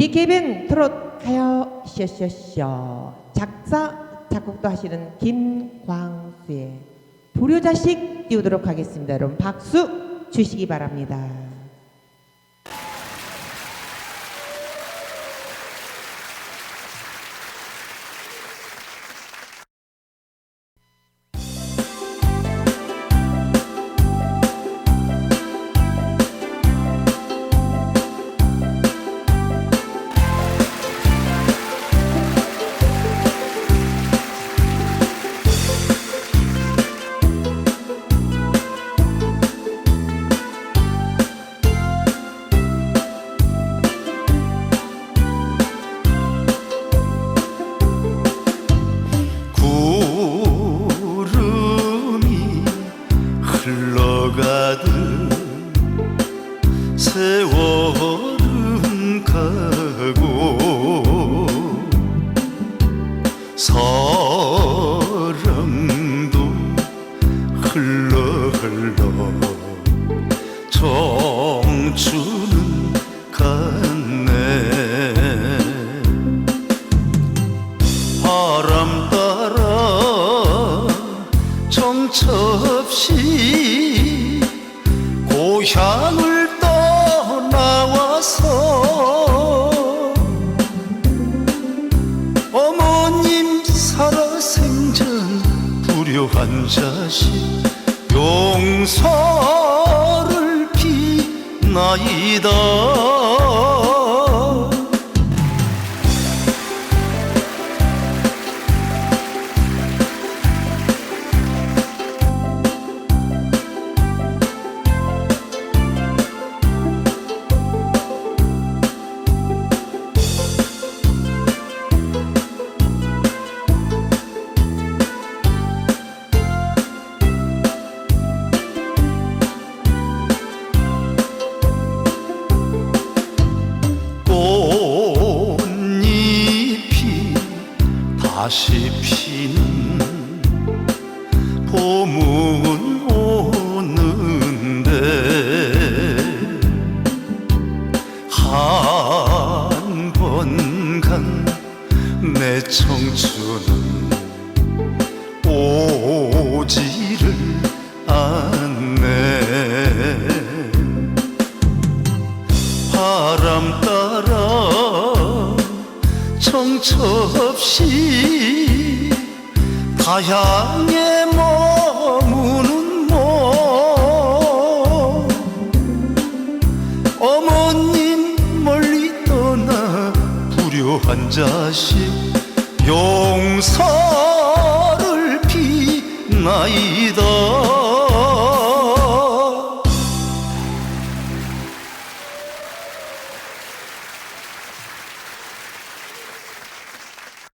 DK뱅 트롯 가요 쇼쇼쇼 작사 작곡도 하시는 김광수의 불효자식 띄우도록 하겠습니다. 여러분 박수 주시기 바랍니다. 세월은 가고 사랑도 흘러 흘러 청춘은 갔네. 바람 따라 정처 없이 어머님 살아생전 불효한 자식 용서를 비나이다 다시 피는 봄은 오는데 한 번간 내 청춘은 정처 없이 다향에 머무는 몸. 어머님 멀리 떠나 불효한 자식 용서를 비나이다